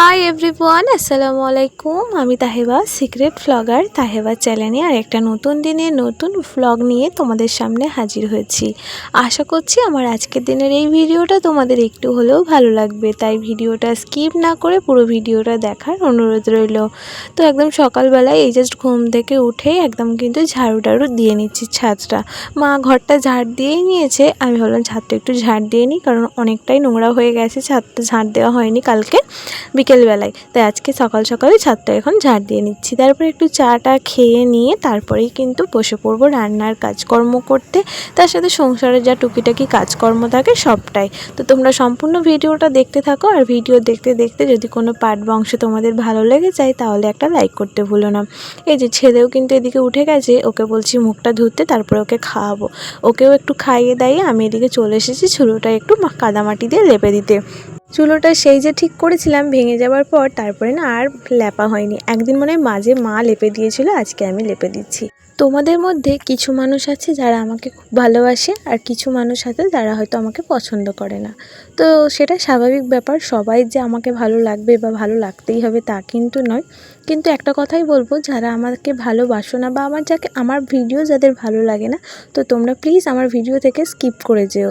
Hi everyone আসসালামু আলাইকুম আমি তাহেবা সিক্রেট ফ্লগার তাহেবা চ্যানেলে আর একটা নতুন দিনে নতুন ফ্লগ নিয়ে তোমাদের সামনে হাজির হয়েছি। আশা করছি আমার আজকের দিনের এই ভিডিওটা তোমাদের একটু হলেও ভালো লাগবে। তাই ভিডিওটা স্কিপ না করে পুরো ভিডিওটা দেখার অনুরোধ রইল। তো একদম সকালবেলায় এই জাস্ট ঘুম থেকে উঠেই একদম কিন্তু ঝাড়ু টাড়ু দিয়ে নিচ্ছি ছাদটা। মা ঘরটা ঝাড় দিয়েই নিয়েছে। আমি ভাবলাম ছাদটা একটু ঝাড় দিয়ে নিই, কারণ অনেকটাই নোংরা হয়ে গেছে। ছাদটা ঝাড় দেওয়া হয়নি কালকে। বিকেলবেলায়। তাই আজকে সকাল সকালে ছাদটা এখন ঝাড় দিয়ে নিচ্ছি। তারপরে একটু চাটা খেয়ে নিয়ে তারপরেই কিন্তু বসে পড়ব রান্নার কাজকর্ম করতে। তার সাথে সংসারের যা টুকিটাকি কাজকর্ম থাকে সবটাই। তো তোমরা সম্পূর্ণ ভিডিওটা দেখতে থাকো আর ভিডিও দেখতে দেখতে যদি কোনো পার্ট বা অংশ তোমাদের ভালো লেগে যায় তাহলে একটা লাইক করতে ভুলো না। এই যে ছেলেও কিন্তু এদিকে উঠে গেছে, ওকে বলছি মুখটা ধুতে তারপরে ওকে খাওয়াবো। ওকেও একটু খাইয়ে দাইয়ে আমি এদিকে চলে এসেছি চুলোটা একটু কাদামাটি দিয়ে লেপে দিতে। চুলোটা সেই যে ঠিক করেছিলাম, ভেঙে যাওয়ার পর তারপরে না আর লেপা হয়নি। একদিন মনে হয় মাঝে মা লেপে দিয়েছিল, আজকে আমি লেপে দিচ্ছি। তোমাদের মধ্যে কিছু মানুষ আছে যারা আমাকে খুব ভালোবাসে আর কিছু মানুষ আছে যারা হয়তো আমাকে পছন্দ করে না। তো সেটা স্বাভাবিক ব্যাপার, সবাই যে আমাকে ভালো লাগবে বা ভালো লাগতেই হবে তা কিন্তু নয়। কিন্তু একটা কথাই বলব, যারা আমাকে ভালোবাসো না বা আমার যাকে, আমার ভিডিও যাদের ভালো লাগে না, তো তোমরা প্লিজ আমার ভিডিও থেকে স্কিপ করে যেও।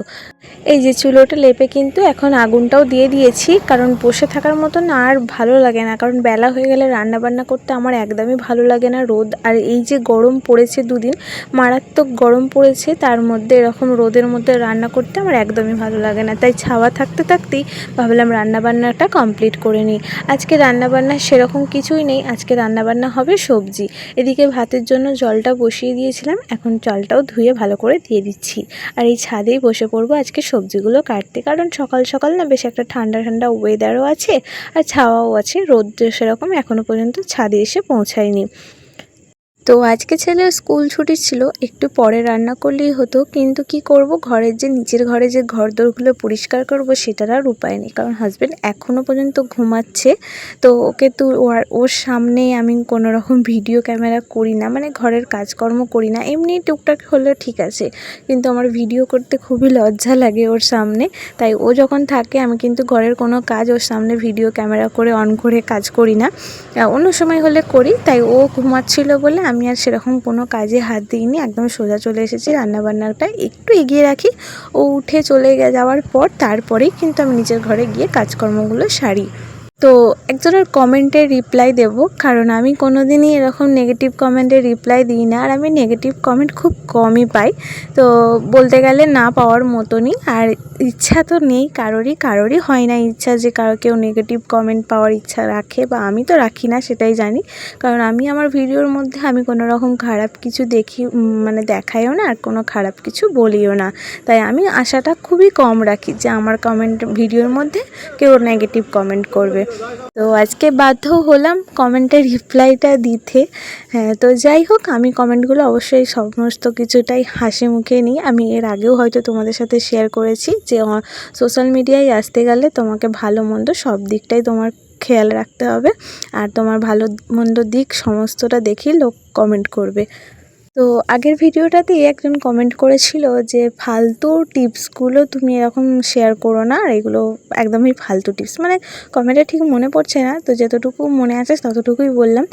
এই যে চুলোটা লেপে কিন্তু এখন আগুনটাও দিয়ে দিয়েছি, কারণ বসে থাকার মতন আর ভালো লাগে না। কারণ বেলা হয়ে গেলে রান্না বান্না করতে আমার একদমই ভালো লাগে না রোদ। আর এই যে গরম পড়েছে দুদিন, মারাত্মক গরম পড়েছে, তার মধ্যে এরকম রোদের মধ্যে রান্না করতে আমার একদমই ভালো লাগে না। তাই ছাওয়া থাকতে থাকতেই ভাবলাম রান্না বান্নাটা কমপ্লিট করে নিই। আজকে রান্না বান্না সেরকম কিছুই নেই, আজকে রান্না বান্না হবে সবজি। এদিকে ভাতের জন্য জলটা বসিয়ে দিয়েছিলাম, এখন জলটাও ধুয়ে ভালো করে দিয়ে দিচ্ছি। আর এই ছাদেই বসে পড়ব আজকে সবজিগুলো কাটতে, কারণ সকাল সকাল না বেশ একটা ঠান্ডা ঠান্ডা ওয়েদারও আছে আর ছাওয়াও আছে। রোদ সেরকম এখনও পর্যন্ত ছাদে এসে পৌঁছায়নি। তো আজকে ছেলের স্কুল ছুটি ছিল, একটু পরে রান্না করলেই হতো, কিন্তু কি করব? ঘরের যে নিচের ঘরে যে ঘরদোরগুলো পরিষ্কার করব সেটার আর উপায় নেই, কারণ হাজব্যান্ড এখনও পর্যন্ত ঘুমাচ্ছে। তো ওকে তো ওর সামনে আমি কোনো রকম ভিডিও ক্যামেরা করি না মানে ঘরের কাজকর্ম করি না, এমনি টুকটাক হলেও ঠিক আছে। কিন্তু আমার ভিডিও করতে খুবই লজ্জা লাগে ওর সামনে, তাই ও যখন থাকে আমি কিন্তু ঘরের কোনো কাজ ওর সামনে ভিডিও ক্যামেরা করে অন করে কাজ করি না। অন্য সময় হলে করি, তাই ও ঘুমাচ্ছিল বলে আমি আর সেরকম কোনো কাজে হাত দিইনি, একদম সোজা চলে এসেছি রান্নাবান্নাটা একটু এগিয়ে রাখি। ও উঠে চলে যাওয়ার পর তারপরেই কিন্তু আমি নিজের ঘরে গিয়ে কাজকর্মগুলো সারি। তো একজনের কমেন্টের রিপ্লাই দেব, কারণ আমি কোনো দিনই এরকম নেগেটিভ কমেন্টের রিপ্লাই দিই না, আর আমি নেগেটিভ কমেন্ট খুব কমই পাই। তো বলতে গেলে না পাওয়ার মতনই, আর ইচ্ছা তো নেই, কারোরই কারোরই হয় না ইচ্ছা যে কারও কেউ নেগেটিভ কমেন্ট পাওয়ার ইচ্ছা রাখে বা আমি তো রাখি না সেটাই জানি। কারণ আমি আমার ভিডিওর মধ্যে আমি কোনো রকম খারাপ কিছু দেখি মানে দেখাইও না আর কোনো খারাপ কিছু বলিও না। তাই আমি আশাটা খুবই কম রাখি যে আমার কমেন্ট ভিডিওর মধ্যে কেউ নেগেটিভ কমেন্ট করবে। তো আজকে বাধ্য হলাম কমেন্টের রিপ্লাইটা দিতে। হ্যাঁ তো যাই হোক, আমি কমেন্টগুলো অবশ্যই সমস্ত কিছুটাই হাসি মুখে নিই। আমি এর আগেও হয়তো তোমাদের সাথে শেয়ার করেছি যে সোশ্যাল মিডিয়ায় আসতে গেলে তোমাকে ভালো মন্দ সব দিকটাই তোমার খেয়াল রাখতে হবে। আর তোমার ভালো মন্দ দিক সমস্তটা দেখেই লোক কমেন্ট করবে। তো আগের ভিডিওটাতেই একজন কমেন্ট করেছিল যে, ফালতু টিপসগুলো তুমি এরকম শেয়ার করো না, আর এগুলো একদমই ফালতু টিপস মানে কমেন্টে ঠিক মনে পড়ছে না, তো যতটুকু মনে আছে ততটুকুই বললাম।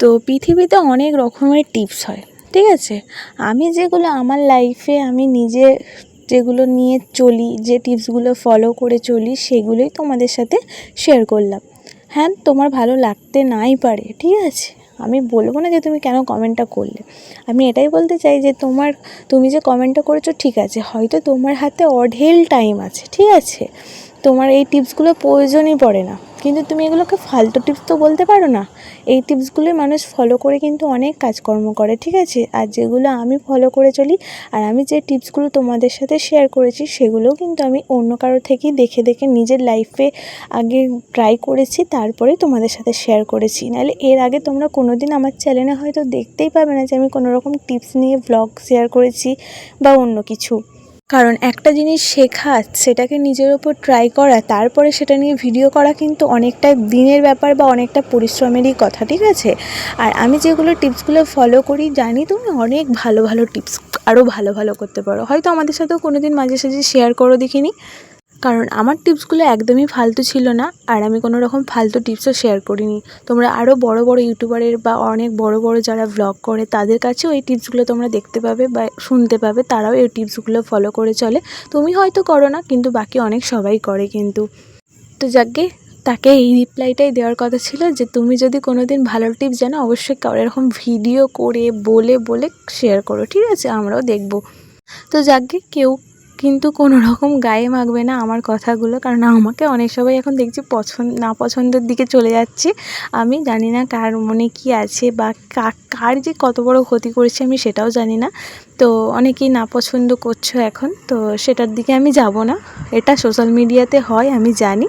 তো পৃথিবীতে অনেক রকমের টিপস হয়, ঠিক আছে? আমি যেগুলো আমার লাইফে আমি নিজে যেগুলো নিয়ে চলি, যে টিপসগুলো ফলো করে চলি, সেগুলোই তোমাদের সাথে শেয়ার করলাম। হ্যাঁ তোমার ভালো লাগতে নাই পারে, ঠিক আছে? আমি বলব না যে তুমি কেন কমেন্টটা করলে। আমি এটাই বলতে চাই যে তোমার, তুমি যে কমেন্টটা করেছ, ঠিক আছে। হয়তো তোমার হাতে অঢেল টাইম আছে, ঠিক আছে? তোমার এই টিপসগুলো প্রয়োজনই পড়ে না। কিন্তু তুমি এগুলোকে ফালতু টিপস তো বলতে পারো না। এই টিপসগুলোই মানুষ ফলো করে কিন্তু অনেক কাজকর্ম করে, ঠিক আছে? আর যেগুলো আমি ফলো করে চলি আর আমি যে টিপসগুলো তোমাদের সাথে শেয়ার করেছি, সেগুলোও কিন্তু আমি অন্য কারও থেকেই দেখে দেখে নিজের লাইফে আগে ট্রাই করেছি, তারপরে তোমাদের সাথে শেয়ার করেছি। নাহলে এর আগে তোমরা কোনো দিন আমার চ্যানেলে হয়তো দেখতেই পাবে না যে আমি কোনো রকম টিপস নিয়ে ব্লগ শেয়ার করেছি বা অন্য কিছু। কারণ একটা জিনিস শেখা, সেটাকে নিজের ওপর ট্রাই করা, তারপরে সেটা নিয়ে ভিডিও করা কিন্তু অনেকটা দিনের ব্যাপার বা অনেকটা পরিশ্রমেরই কথা, ঠিক আছে? আর আমি যেগুলো টিপসগুলো ফলো করি, জানি তুমি অনেক ভালো ভালো টিপস আরও ভালো ভালো করতে পারো। হয়তো আমাদের সাথেও কোনো দিন মাঝে সাঝে শেয়ার করো দেখিনি। কারণ আমার টিপসগুলো একদমই ফালতু ছিল না আর আমি কোনো রকম ফালতু টিপসও শেয়ার করিনি। তোমরা আরও বড় বড় ইউটিউবারের বা অনেক বড় বড় যারা ভ্লগ করে, তাদের কাছেও এই টিপসগুলো তোমরা দেখতে পাবে বা শুনতে পাবে। তারাও এই টিপসগুলো ফলো করে চলে। তুমি হয়তো করো না, কিন্তু বাকি অনেক সবাই করে কিন্তু। তো যাকে তাকে এই রিপ্লাইটাই দেওয়ার কথা ছিল যে, তুমি যদি কোনো দিন ভালো টিপস জানো, অবশ্যই এরকম ভিডিও করে, বলে বলে শেয়ার করো, ঠিক আছে? আমরাও দেখব। তো যাকে কেউ কিন্তু কোনো রকম গায়ে মাখবে না আমার কথাগুলো, কারণ আমাকে অনেক সবাই এখন দেখছি পছন্দ না পছন্দের দিকে চলে যাচ্ছে। আমি জানি না কার মনে কি আছে বা কার যে কত বড় ক্ষতি করেছে আমি সেটাও জানি না। তো অনেকেই না পছন্দ করছ এখন, তো সেটার দিকে আমি যাব না। এটা সোশ্যাল মিডিয়াতে হয়, আমি জানি।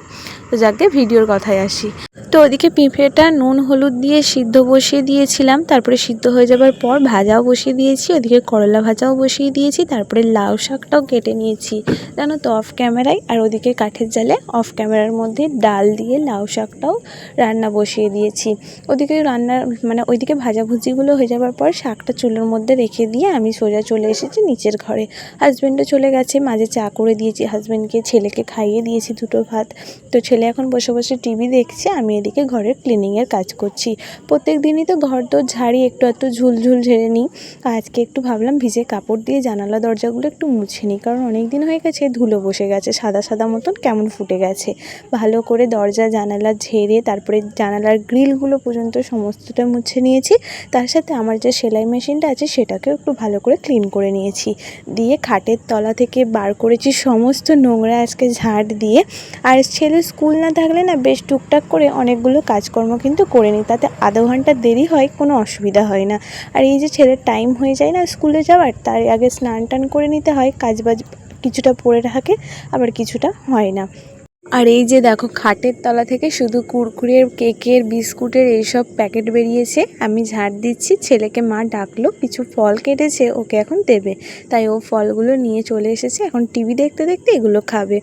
তো যাকে ভিডিওর কথায় আসি। তো ওদিকে পিঁপড়েটা নুন, হলুদ দিয়ে সিদ্ধ বসিয়ে দিয়েছিলাম। তারপরে সিদ্ধ হয়ে যাবার পর ভাজাও বসিয়ে দিয়েছি, ওদিকে করলা ভাজাও বসিয়ে দিয়েছি, তারপরে লাউ শাকটাও কেটে নিয়েছি। জানো তো অফ ক্যামেরায় আর ওদিকে কাঠের জালে অফ ক্যামেরার মধ্যে ডাল দিয়ে লাউ শাকটাও রান্না বসিয়ে দিয়েছি। ওদিকে রান্না মানে ওইদিকে ভাজাভুজিগুলো হয়ে যাবার পর শাকটা চুলোর মধ্যে রেখে দিয়ে আমি সোজা চলে এসেছি নিচের ঘরে। হাজব্যান্ডও চলে গেছে, মাঝে চা করে দিয়েছি হাজব্যান্ডকে ছেলেকে খাইয়ে দিয়েছি দুটো ভাত। তো ছেলে এখন বসে বসে টিভি দেখছে, আমি এদিকে ঘরের ক্লিনিংয়ের কাজ করছি। প্রত্যেক দিনই তো ঘর তো ঝাড়ি, একটু একটু ঝুলঝুল ঝেড়ে নিই। আজকে একটু ভাবলাম ভিজে কাপড় দিয়ে জানালা দরজাগুলো একটু মুছে নিই, কারণ অনেক দিন হয়ে গেছে, ধুলো বসে গেছে, সাদা সাদা মতন কেমন ফুটে গেছে। ভালো করে দরজা, জানালা ঝেড়ে, তারপরে জানালার গ্রিলগুলো পর্যন্ত সমস্তটা মুছে নিয়েছি। তার সাথে আমার যে সেলাই মেশিনটা আছে, সেটাকেও একটু ভালো করে ক্লিন করে নিয়েছি। দিয়ে খাটের তলা থেকে বার করেছি সমস্ত নোংরা আজকে ঝাঁট দিয়ে। আর ছেলে স্কুল না থাকলে না বেশ টুকটাক করে অনেকগুলো কাজকর্ম কিন্তু করে নিই, তাতে আধা ঘণ্টা দেরি হয়, কোনো অসুবিধা হয় না। আর এই যে ছেলের টাইম হয়ে যায় না স্কুলে যাওয়ার, তার আগে স্নান টান করে নিতে হয়, কাজ বাজ কিছুটা পড়ে থাকে, আবার কিছুটা হয় না। আর এই যে দেখো খাটের তলা থেকে শুধু কুরকুরের, কেকের, বিস্কুটের এইসব প্যাকেট বেরিয়েছে, আমি ঝাড় দিচ্ছি, ছেলেকে মা ডাকলো, কিছু ফল কেটেছে, ওকে এখন দেবে। তাই ও ফলগুলো নিয়ে চলে এসেছে, এখন টিভি দেখতে দেখতে এগুলো খাবে।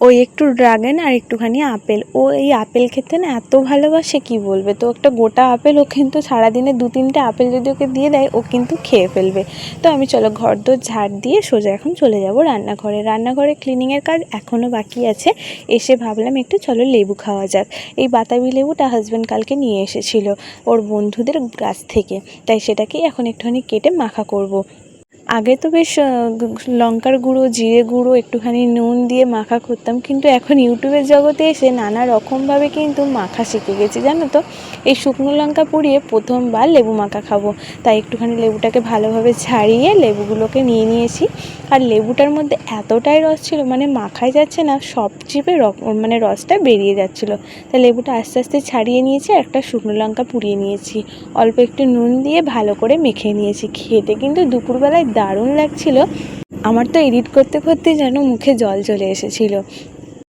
ওই একটু ড্রাগন আর একটুখানি আপেল। ও এই আপেল খেতে না এত ভালোবাসে, কি বলবে? তো একটা গোটা আপেল ও কিন্তু সারাদিনে দু তিনটে আপেল যদি ওকে দিয়ে দেয়, ও কিন্তু খেয়ে ফেলবে। তো আমি চলো ঘর দোর ঝাড় দিয়ে সোজা এখন চলে যাব রান্নাঘরে। রান্নাঘরে ক্লিনিংয়ের কাজ এখনও বাকি আছে। এসে ভাবলাম একটু চলো লেবু খাওয়া যাক। এই বাতাবি লেবুটা হাজব্যান্ড কালকে নিয়ে এসেছিল, ওর বন্ধুদের গাছ থেকে। তাই সেটাকেই এখন একটুখানি কেটে মাখা করব। আগে তো বেশ লঙ্কার গুঁড়ো, জিরে গুঁড়ো, একটুখানি নুন দিয়ে মাখা করতাম, কিন্তু এখন ইউটিউবের জগতে এসে নানা রকমভাবে কিন্তু মাখা শিখে গেছি, জানো তো? এই শুকনো লঙ্কা পুড়িয়ে প্রথমবার লেবু মাখা খাব। তাই একটুখানি লেবুটাকে ভালোভাবে ছাড়িয়ে লেবুগুলোকে নিয়ে নিয়েছি। আর লেবুটার মধ্যে এতটাই রস ছিল মানে মাখাই যাচ্ছে না, সব চিপে মানে রসটা বেরিয়ে যাচ্ছিল। তাই লেবুটা আস্তে আস্তে ছাড়িয়ে নিয়েছি, আর একটা শুকনো লঙ্কা পুড়িয়ে নিয়েছি। অল্প একটু নুন দিয়ে ভালো করে মেখে নিয়েছি। খেতে কিন্তু দুপুরবেলায় দারুণ লাগছিল। আমার তো এডিট করতে করতে যেন মুখে জল চলে এসেছিল।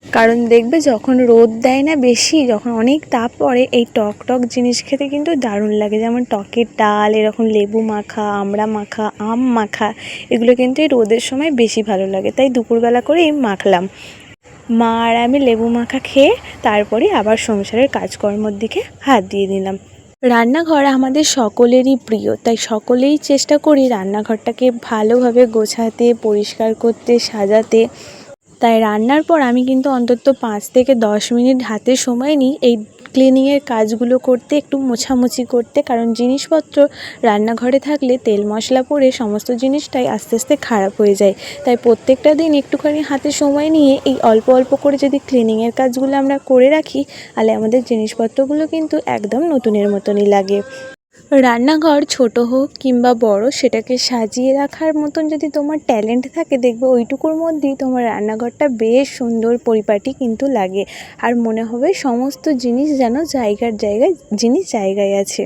কারণ দেখবে যখন রোদ দেয় না বেশি, যখন অনেক তাপ পড়ে, এই টক টক জিনিস খেতে কিন্তু দারুণ লাগে। যেমন টকের ডাল, এরকম লেবু মাখা আমড়া মাখা, আম মাখা, এগুলো কিন্তু এই রোদের সময় বেশি ভালো লাগে। তাই দুপুরবেলা করেই মাখলাম। মা আর আমি লেবু মাখা খেয়ে তারপরে আবার সংসারের কাজকর্মর দিকে হাত দিয়ে দিলাম। রান্নাঘর আমাদের সকলেরই প্রিয়, তাই সকলেই চেষ্টা করি রান্নাঘরটাকে ভালোভাবে গোছাতে, পরিষ্কার করতে, সাজাতে। তাই রান্নার পর আমি কিন্তু অন্তত পাঁচ থেকে দশ মিনিট হাতে সময় নিই এই ক্লিনিংয়ের কাজগুলো করতে, একটু মোছামুছি করতে, কারণ জিনিসপত্র রান্নাঘরে থাকলে তেল মশলা পরে সমস্ত জিনিসটাই আস্তে আস্তে খারাপ হয়ে যায়। তাই প্রত্যেকটা দিন একটুখানি হাতে সময় নিয়ে এই অল্প অল্প করে যদি ক্লিনিংয়ের কাজগুলো আমরা করে রাখি, তাহলে আমাদের জিনিসপত্রগুলো কিন্তু একদম নতুনের মতনই লাগে। রান্নাঘর ছোট হোক কিংবা বড়, সেটাকে সাজিয়ে রাখার মতন যদি তোমার ট্যালেন্ট থাকে, দেখবে ওইটুকুর মধ্যেই তোমার রান্নাঘরটা বেশ সুন্দর পরিপাটি কিন্তু লাগে। আর মনে হবে সমস্ত জিনিস যেন জায়গার জায়গায়, জিনিস জায়গায় আছে।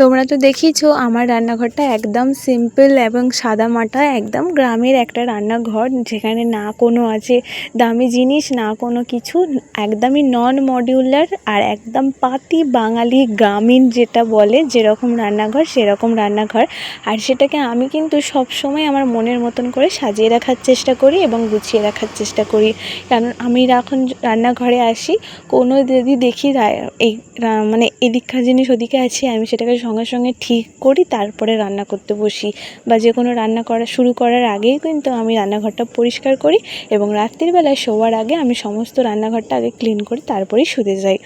তোমরা তো দেখিয়েছো, আমার রান্নাঘরটা একদম সিম্পল এবং সাদামাটা একদম গ্রামের একটা রান্নাঘর যেখানে না কোনো আছে দামি জিনিস, না কোনো কিছু, একদমই নন মডিউলার আর একদম পাতি বাঙালি গ্রামীণ যেটা বলে, যেরকম রান্নাঘর, সেরকম রান্নাঘর। আর সেটাকে আমি কিন্তু সব সময় আমার মনের মতন করে সাজিয়ে রাখার চেষ্টা করি এবং গুছিয়ে রাখার চেষ্টা করি। কারণ আমি এখন রান্নাঘরে আসি, কোনো যদি দেখি এই মানে এদিককার জিনিস ওদিকে আছে, আমি সেটাকে সঙ্গে সঙ্গে ঠিক করি, তারপরে রান্না করতে বসি। বা যে কোনো রান্না করা শুরু করার আগেই কিন্তু আমি রান্নাঘরটা পরিষ্কার করি এবং রাত্রির বেলায় শোয়ার আগে আমি সমস্ত রান্নাঘরটা আগে ক্লিন করি তারপরেই শুতে যাই।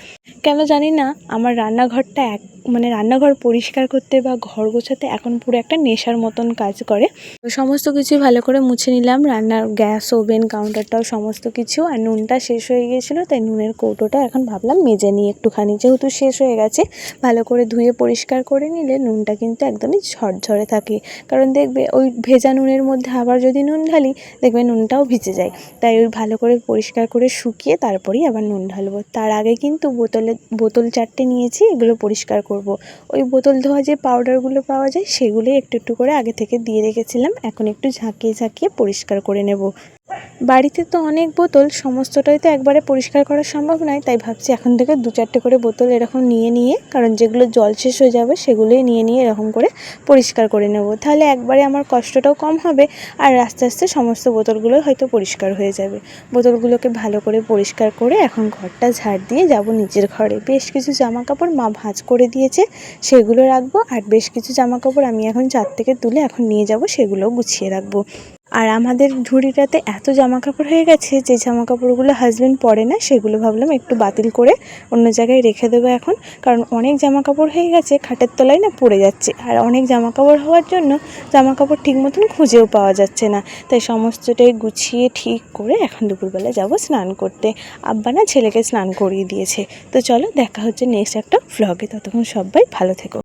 কেন জানি না, আমার রান্নাঘরটা এক মানে রান্নাঘর পরিষ্কার করতে বা ঘর গোছাতে এখন পুরো একটা নেশার মতন কাজ করে। সমস্ত কিছু ভালো করে মুছে নিলাম, রান্নার গ্যাস, ওভেন কাউন্টারটাও সমস্ত কিছু। আর নুনটা শেষ হয়ে গিয়েছিল, তাই নুনের কৌটোটা এখন ভাবলাম মেজে নিই একটুখানি। যেহেতু শেষ হয়ে গেছে, ভালো করে ধুয়ে পরিষ্কার করে নিলে নুনটা কিন্তু একদমই ঝরঝরে থাকে। কারণ দেখবে ওই ভেজা নুনের মধ্যে আবার যদি নুন ঢালি, দেখবে নুনটাও ভিজে যায়। তাই ওই ভালো করে পরিষ্কার করে শুকিয়ে তারপরেই আবার নুন ঢালবো। তার আগে কিন্তু বোতলে, বোতল চারটে নিয়েছি, এগুলো পরিষ্কার করব। ওই বোতল ধোয়া যে পাউডারগুলো পাওয়া যায়, সেগুলোই একটু একটু করে আগে থেকে দিয়ে রেখেছিলাম। এখন একটু ঝাঁকিয়ে ঝাঁকিয়ে পরিষ্কার করে নেব। বাড়িতে তো অনেক বোতল, সমস্তটাই তো একবারে পরিষ্কার করা সম্ভব নয়, তাই ভাবছি এখন থেকে দু চারটে করে বোতল এরকম নিয়ে নিয়ে, কারণ যেগুলো জল শেষ হয়ে যাবে সেগুলোই নিয়ে নিয়ে এরকম করে পরিষ্কার করে নেব। তাহলে একবারে আমার কষ্টটাও কম হবে, আর আস্তে আস্তে সমস্ত বোতলগুলো হয়তো পরিষ্কার হয়ে যাবে। বোতলগুলোকে ভালো করে পরিষ্কার করে এখন ঘরটা ঝাড় দিয়ে যাব নিজের ঘরে। বেশ কিছু জামা কাপড় মা ভাঁজ করে দিয়েছে, সেগুলো রাখব, আর বেশ কিছু জামা কাপড় আমি এখন চার থেকে তুলে এখন নিয়ে যাব, সেগুলোও গুছিয়ে রাখব। আর আমাদের ঝুড়িটাতে এত জামা কাপড় হয়ে গেছে যে জামা কাপড়গুলো হাজবেন্ড পরে না, সেগুলো ভাবলাম একটু বাতিল করে অন্য জায়গায় রেখে দেবো এখন। কারণ অনেক জামা কাপড় হয়ে গেছে, খাটের তলায় না পড়ে যাচ্ছে। আর অনেক জামা কাপড় হওয়ার জন্য জামা কাপড় ঠিক মতন খুঁজেও পাওয়া যাচ্ছে না। তাই সমস্তটাই গুছিয়ে ঠিক করে এখন দুপুরবেলা যাব স্নান করতে। আব্বা না ছেলেকে স্নান করিয়ে দিয়েছে। তো চলো দেখা হচ্ছে নেক্সট একটা ভ্লগে ততক্ষণ সবাই ভালো থেকো।